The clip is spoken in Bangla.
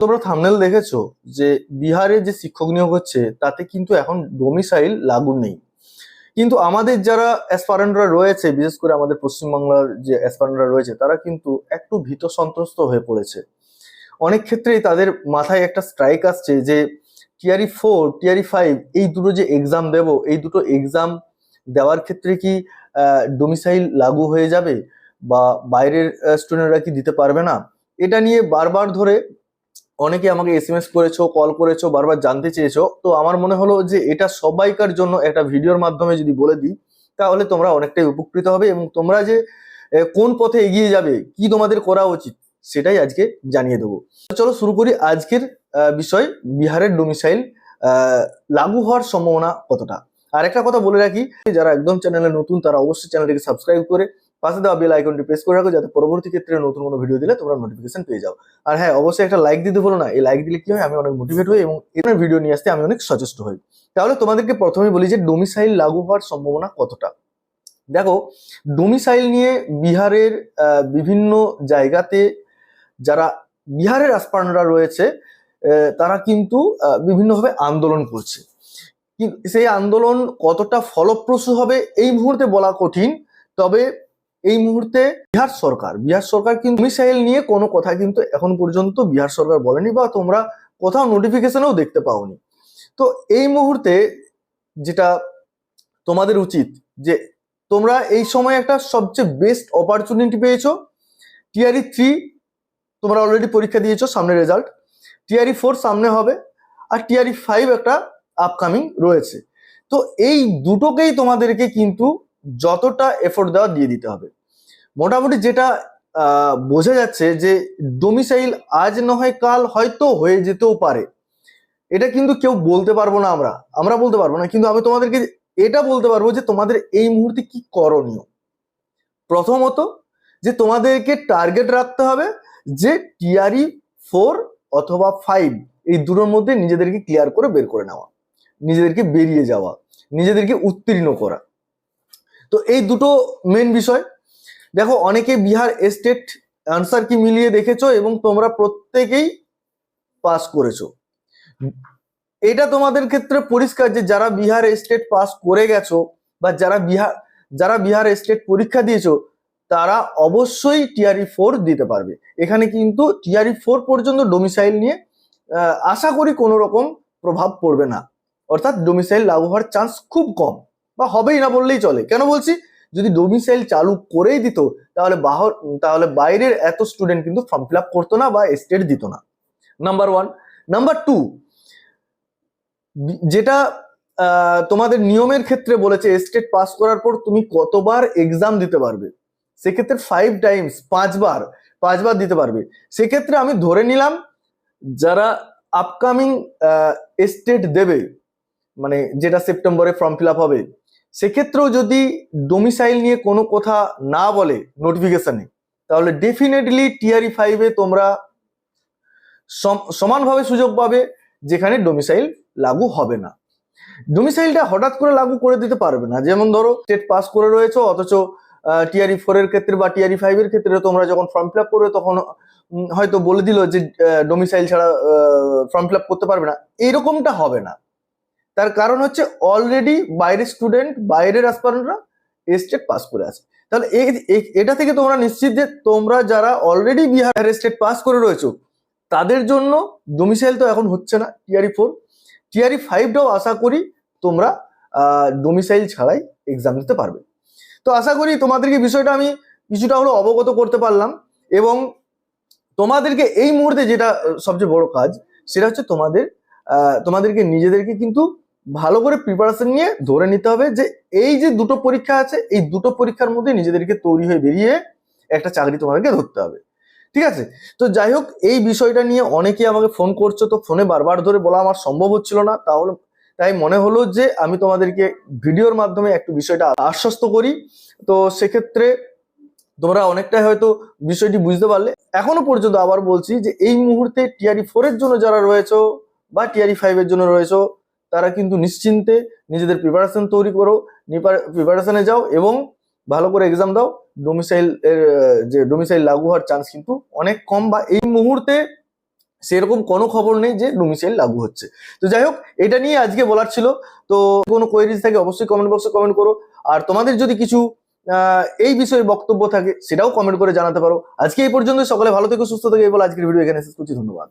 তোমরা থামনেল দেখেছ যে বিহারে যে শিক্ষক নিয়োগ হচ্ছে, তাতে কিন্তু এখন ডোমিসাইল লাগু নেই। কিন্তু আমাদের যারা অ্যাসপারেন্টরা রয়েছে, বিশেষ করে আমাদের পশ্চিমবাংলার যে অ্যাসপারেন্টরা রয়েছে, তারা কিন্তু একটু ভীত সন্ত্রস্ত হয়ে পড়েছে। অনেক ক্ষেত্রেই তাদের মাথায় একটা স্ট্রাইক আসছে যে টিয়ারি ফোর টিয়ারি ফাইভ এই দুটো যে এক্সাম দেব, এই দুটো এক্সাম দেওয়ার ক্ষেত্রে কি ডোমিসাইল লাগু হয়ে যাবে? বা বাইরের স্টুডেন্টরা কি দিতে পারবে না? এটা নিয়ে বারবার ধরে অনেকে আমাকে এস এম এস করেছ কল করেছ, বারবার জানতে চেয়েছো। তো আমার মনে হলো যে এটা সবাইকার জন্য একটা ভিডিওর মাধ্যমে যদি বলে দিই, তাহলে তোমরা অনেকটাই উপকৃত হবে এবং তোমরা যে কোন পথে এগিয়ে যাবে, কি তোমাদের করা উচিত, সেটাই আজকে জানিয়ে দেবো। চলো শুরু করি আজকের বিষয়, বিহারের ডোমিসাইল লাগু হওয়ার সম্ভাবনা কতটা? আর একটা কথা বলে রাখি, যারা একদম চ্যানেলে নতুন, তারা অবশ্যই চ্যানেলটিকে সাবস্ক্রাইব করে পাশে দেওয়া বেল আইকনটি প্রেস করে রাখো, যাতে পরবর্তী ক্ষেত্রে নতুন কোনো ভিডিও দিলে তোমরা নোটিফিকেশন পেয়ে যাও। আর হ্যাঁ অবশ্যই একটা লাইক দিতে বলো না। এই লাইক দিলে কি হয়? আমি অনেক মোটিভেট হই এবং এর ভিডিও নিয়ে আসতে আমি অনেক সচেষ্ট হই। তাহলে তোমাদেরকে প্রথমে বলি যে ডোমিসাইল লাগু হওয়ার সম্ভাবনা কতটা? দেখো ডোমিসাইল নিয়ে বিহারের বিভিন্ন জায়গাতে যারা বিহারের আসপাররা রয়েছে তারা কিন্তু বিভিন্নভাবে আন্দোলন করছে। সেই আন্দোলন কতটা ফলপ্রসূ হবে এই মুহূর্তে বলা কঠিন, তবে এই মুহূর্তে বিহার সরকার বিহার সরকার কিন্তু মিসাইল নিয়ে কোনো কথা কিন্তু এখন পর্যন্ত বিহার সরকার বলেনি বা তোমরা কোথাও নোটিফিকেশনেও দেখতে পাওনি। তো এই মুহূর্তে যেটা তোমাদের উচিত যে তোমরা এই সময় একটা সবচেয়ে বেস্ট অপরচুনিটি পেয়েছ। টিআরই থ্রি তোমরা অলরেডি পরীক্ষা দিয়েছ, সামনে রেজাল্ট টিআরই ফোর সামনে হবে আর টিআরই ফাইভ একটা আপকামিং রয়েছে। তো এই দুটোকেই তোমাদেরকে কিন্তু যতটা এফোর্ট দেওয়া দিয়ে দিতে হবে। মোটামুটি যেটা বোঝা যাচ্ছে যে ডোমিসাইল আজ নয় কাল হয়তো হয়ে যেতেও পারে। এটা কিন্তু কেউ বলতে পারব না আমরা। আমরা বলতে পারব না। কিন্তু আমি তোমাদেরকে এটা বলতে পারব যে তোমাদের এই মুহূর্তে কি করণীয়? প্রথমত যে তোমাদেরকে টার্গেট রাখতে হবে যে টিআরই ফোর অথবা ফাইভ এই দুটোর মধ্যে নিজেদেরকে ক্লিয়ার করে বের করে নেওয়া। নিজেদেরকে বেরিয়ে যাওয়া। নিজেদেরকে উত্তীর্ণ করা। তো এই দুটো মেন বিষয়। দেখো, অনেকে বিহার স্টেট আনসার কি মিলিয়ে দেখেছ এবং তোমরা প্রত্যেকেই পাস করেছ। এটা তোমাদের ক্ষেত্রে পরিষ্কার যে যারা বিহার স্টেট পাস করে গেছো বা যারা বিহার যারা বিহার স্টেট পরীক্ষা দিয়েছ, তারা অবশ্যই টিআরই ফোর দিতে পারবে। এখানে কিন্তু টিআরই ফোর পর্যন্ত ডোমিসাইল নিয়ে আশা করি কোনো রকম প্রভাব পড়বে না। অর্থাৎ ডোমিসাইল লাগু হওয়ার চান্স খুব কম। বা হবেই না বললেই চলে। কেন বলছি? যদি ডোমিসাইল চালু করেই দিত, তাহলে বাহর তাহলে বাইরের এত স্টুডেন্ট কিন্তু ফর্ম ফিল আপ করতো না বা স্টেট দিত না। নাম্বার ওয়ান নাম্বার টু যেটা তোমাদের নিয়মের ক্ষেত্রে বলেছে স্টেট পাস করার পর তুমি কতবার এক্সাম দিতে পারবে? সেক্ষেত্রে ফাইভ টাইমস পাঁচবার পাঁচবার দিতে পারবে। সেক্ষেত্রে আমি ধরে নিলাম, যারা আপকামিং স্টেট দেবে মানে যেটা সেপ্টেম্বরে ফর্ম ফিল আপ হবে সেক্ষেত্রেও যদি ডোমিসাইল নিয়ে কোনো কথা না বলে নোটিফিকেশনে তাহলে ডেফিনেটলি টিআরই ফাইভে তোমরা সম- সমানভাবে সুযোগ পাবে যেখানে ডোমিসাইল লাগু হবে না। ডোমিসাইলটা হঠাৎ করে লাগু করে দিতে পারবে না। যেমন ধরো স্টেট পাস করে রয়েছে, অথচ টিআরই ফোর এর ক্ষেত্রে বা টিআরই ফাইভ এর ক্ষেত্রে তোমরা যখন ফর্ম ফিল আপ করবে, তখন হয়তো বলে দিল যে ডোমিসাইল ছাড়া ফর্ম ফিল আপ করতে পারবে না। এরকমটা হবে না। তার কারণ হচ্ছে অলরেডি বাইরের স্টুডেন্ট বাইরের অ্যাসপারেন্টরা স্টেট পাস করে আছে। তাহলে এ- এ- এটা থেকে তোমরা নিশ্চিত যে তোমরা যারা অলরেডি বিহার স্টেট পাস করে রয়েছো, তাদের জন্য ডোমিসাইল তো এখন হচ্ছে না টিআরই ফোর টিআরই ফাইভটাও আশা করি তোমরা ডোমিসাইল ছাড়াই এক্সাম দিতে পারবে। তো আশা করি তোমাদেরকে বিষয়টা আমি কিছুটা হলো অবগত করতে পারলাম এবং তোমাদেরকে এই মুহূর্তে যেটা সবচেয়ে বড় কাজ, সেটা হচ্ছে তোমাদের তোমাদেরকে নিজেদেরকে কিন্তু ভালো করে প্রিপারেশন নিয়ে ধরে নিতে হবে যে এই যে দুটো পরীক্ষা আছে, এই দুটো পরীক্ষার মধ্যে নিজেদেরকে তৈরি হয়ে বেরিয়ে একটা চাকরি তোমাদেরকে ধরতে হবে। ঠিক আছে? তো যাই হোক, এই বিষয়টা নিয়ে অনেকেই আমাকে ফোন করছ, তো ফোনে বারবার ধরে বলা আমার সম্ভব হচ্ছিল না। তাহলে, তাই মনে হলো যে আমি তোমাদেরকে ভিডিওর মাধ্যমে একটু বিষয়টা আশ্বস্ত করি। তো সেক্ষেত্রে তোমরা অনেকটাই হয়তো বিষয়টি বুঝতে পারলে। এখনও পর্যন্ত আবার বলছি যে এই মুহূর্তে টিআরই ফোর এর জন্য যারা রয়েছে বা টিআরই ফাইভের জন্য রয়েছে, তারা কিন্তু নিশ্চিন্তে নিজেদের প্রিপারেশন তৈরি করো প্রিপারেশনে যাও এবং ভালো করে এক্সাম দাও। ডোমিসাইল এর, যে ডোমিসাইল লাগু হওয়ার চান্স কিন্তু অনেক কম বা এই মুহূর্তে সেরকম কোনো খবর নেই যে ডোমিসাইল লাগু হচ্ছে। তো যাই হোক, এটা নিয়ে আজকে বলার ছিল। তো কোনো কোয়েরিজ থাকে অবশ্যই কমেন্ট বক্সে কমেন্ট করো। আর তোমাদের যদি কিছু এই বিষয়ে বক্তব্য থাকে, সেটাও কমেন্ট করে জানাতে পারো। আজকে এই পর্যন্ত সকলে ভালো থেকে, সুস্থ থেকে। এই বলে আজকের ভিডিও এখানে শেষ করছি। ধন্যবাদ।